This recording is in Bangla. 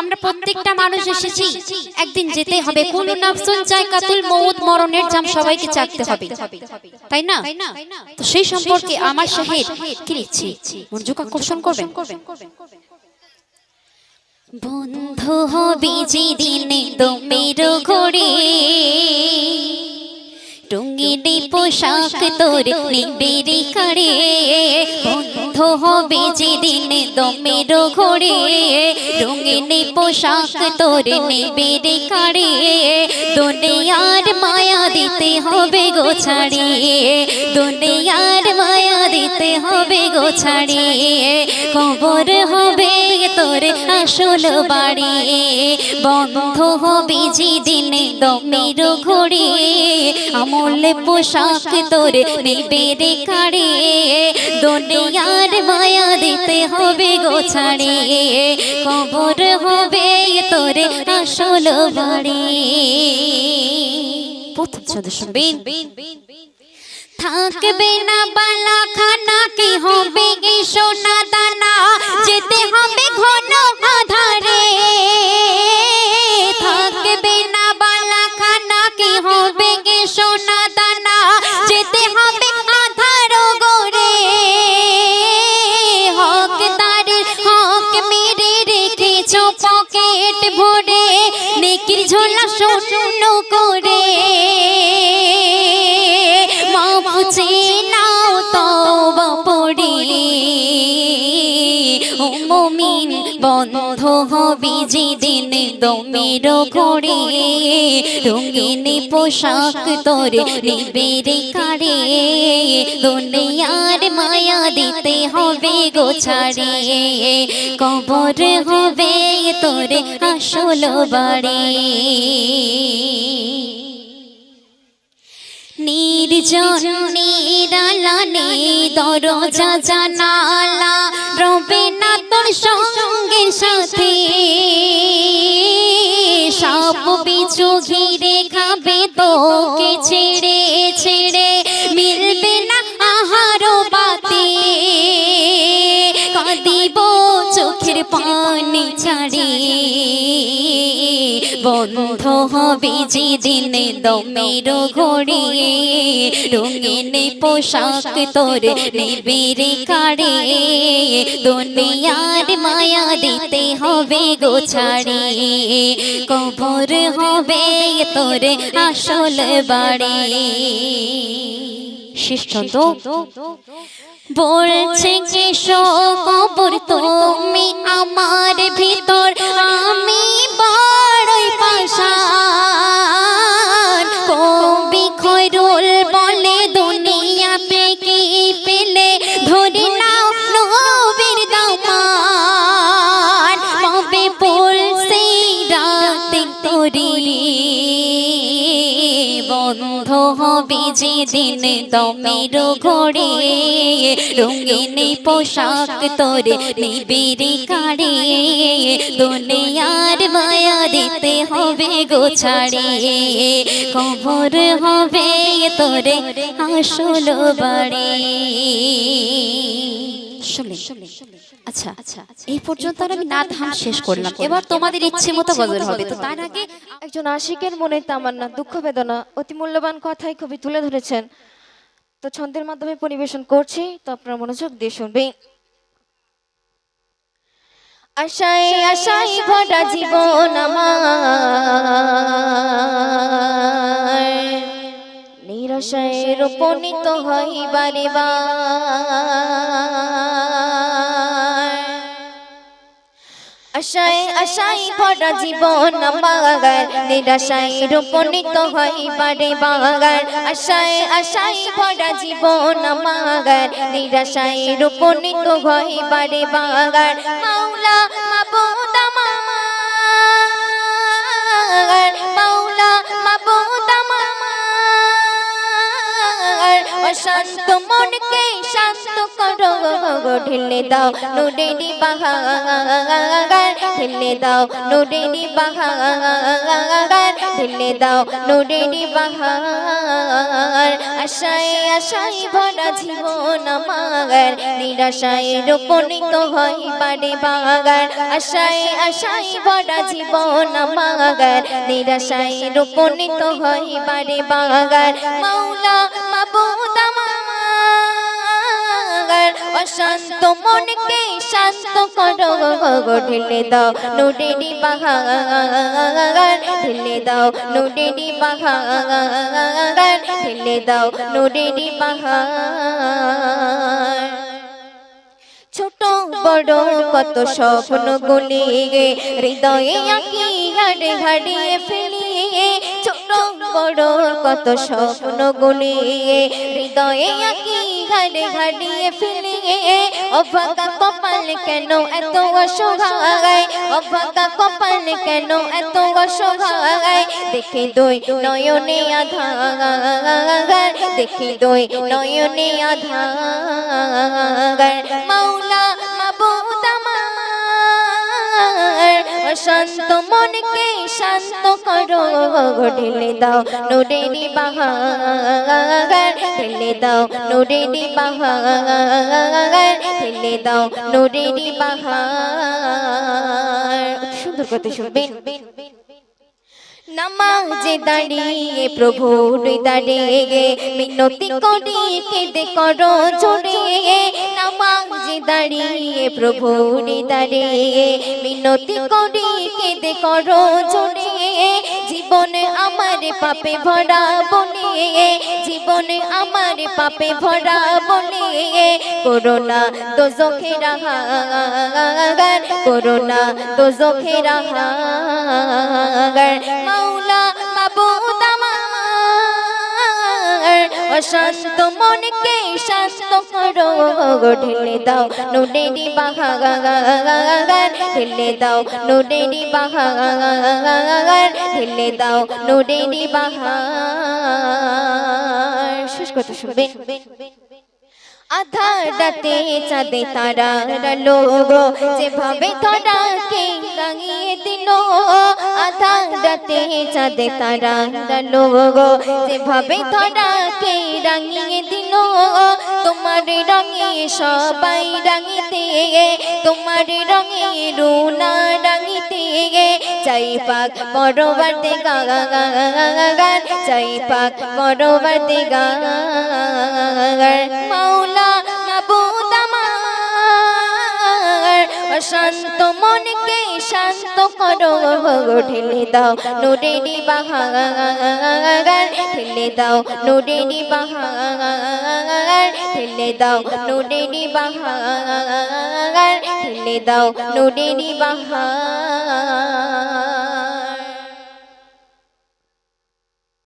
আমরা প্রত্যেকটা মানুষ এসেছি। একদিন যেতে হবে কোন নাফসুন চাই কাতুল মৌত মরণের জাম সবাইকে চাকতে হবে। তাই না? তো সেই সম্পর্কে আমার শাহেদ কি লিখছি? মনোযোগ আকর্ষণ করবেন। বন্ধু হবে যে দিনে দমের ঘরে রঙিনে পোশাক তোর নিবেরে কারে বন্ধ হবে যেদিন দমের ঘরে রঙিনে পোশাক তোর নিবেরে কাড়ে দুনিয়ার মায়া দিতে হবে গো ছাড়িয়ে দুনিয়ার মায়া দিতে হবে গো ছাড়ে খবর হবে তোর আসল বাড়ি। বন্ধ হবে যেদিন দমের ঘড়ি, আমল পোশাক তোর নেবেরে কাড়ে। দুনিয়ার মায়া দিতে হবে গো ছাড়ে কবর হবে তোর আসল বাড়ি। প্রথম সদস্য বেন থাকবে না বালা খানা কি হবে সোনা দানা? যেতে হবে ঘন আধারে। থাকবে না বালা খানা কি হবে সোনা দানা? যেতে হবে আধার গরে হক তারের হক মেরে রেখেছো পকেট ভরে, নেকির ঝোলা শূন্য করে। হবে যেদিন দমের ঘরে রঙিন পোশাক তোর নিবেরে কারে দুনিয়ার মায়া দিতে হবে গো ছাড়ে কবর হবে তোর আসল বাড়ি। নির্জন নিরালানে দরজা জানালা। সঙ্গে সাথে। সব পিছু ঘিরে খাবে তোকে ছেড়ে ছেড়ে। মিলবে না আহার বাতে। কাঁদিব চোখের পানি ছাড়ে। বন্ধ হবে যেদিন দমের ঘড়ি। রঙিন পোশাক তোর নেবেরে কাড়ে। দুনিয়ার মায়া দিতে হবে গো ছাড়ে। কবর হবে তোর আসল বাড়ি। শেষ ছন্দ বলছে যে কবর তুমি আমার ভিতর। আমি তোরি বন্ধ হবে যেদিন দমের ঘরে রঙিন পোশাক তোর নিবিড়ি কাড়ে। দুনিয়ার মায়া দিতে হবে গো ছাড়ে। কবর হবে তোর আসল বাড়ি। শুনলেন আচ্ছা আচ্ছা এই পর্যন্ত আমি নাত হাম শেষ করলাম। এবার তোমাদের ইচ্ছে মতো গজল হবে। তো তার আগে একজন আশিকের মনে তামান্না দুঃখ বেদনা অতি মূল্যবান কথাই কবি তুলে ধরেছেন। তো ছন্দের মাধ্যমে পরিবেশন করছি তো আপনারা মনোযোগ দিয়ে শুনবেন। আশায় আশায় ভরা জীবন আমার। নিরাশায় রূপণিত হয় বারে বার আশায় আশায় ভরা জীবন বাগার নিরাশায় রূপণিত হয় বারে বাগার আশায় আশায় ভরা জীবন বাগার নিরাশায় রূপণিত হয় বারে বাগার মাওলা মাবুদ অশান্ত মনকে শান্ত করো ঢেলে দাও নুরেরি বাহার ঢেলে দাও নুরেরি বাহার ঢেলে দাও নুরেরি বাহার আশায় আশায় ভরা জীবন আমার নিরাশায় রূপণিত হয় বাড়ি বাগার আশায় আশায় ভরা জীবন আমার নিরাশায় রূপণিত হয় বাড়ি বাগার মাওলা অশান্ত মনকে শান্ত করো, ঢেলে দাও নুডেরি বাহার, ঢেলে দাও ঢেলে দাও ছোট বড় কত স্বপ্ন গুলি হৃদয়ে আঁকি ফেলি। কত স্বপ্ন গুলি হৃদয়ে আঁকি হাড়ে হারিয়ে ফেলি অভাগা কপাল কেন এত অসহায়, অভাগা কপাল কেন এত অসহায়? দেখে দই নয়নে আধার, দেখে দই নয়নে আধার। মাওলা অশান্ত মনকে শান্ত করো, ঢেলে দাও নুরেরি বাহার, ঢেলে দাও নুরেরি বাহার, ঢেলে দাও নুরেরি বাহার। সুন্দর কথা শুনবেন। নামাজে দাঁড়িয়ে প্রভু দাঁড়িয়ে মিনতি করি, কেঁদে করো, জোরে নামাজে দাঁড়িয়ে প্রভু দাঁড়িয়ে মিনতি করি, কেঁদে করো, জোরে জীবনে আমার পাপে ভরা বলে জীবনে আমার পাপে ভরা বলে করোনা রাহা করোনা মাবুদ অশান্ত মনকে শান্ত করো, ঢেলে দাও নুডেরি বাহার, ঢেলে দাও নুডেরি বাহার, ঢেলে দাও নুডেরি বাহার। শেষ কথা শুনবেন। আধার রাতে চাঁদে তারা লোগো যেভাবে তারাকে রাঙিয়ে দিল আধার রাতে চাঁদে তারা লোগো যেভাবে তারাকে রাঙিয়ে দিল তোমার রঙে সবাই রাঙিতে তোমার রঙে রুনা রাঙিতে চাই পাক পরবর্তী গান চাই পাক পরবর্তী অশান্ত মনকে শান্ত করো ঢেলে দাও নুরেরি বাহাগার ঠেলে দাও। নুরেরি বাহাগার ঢেলে দাও নুরেরি বাহাগার ঢেলে দাও নুরেরি বাহার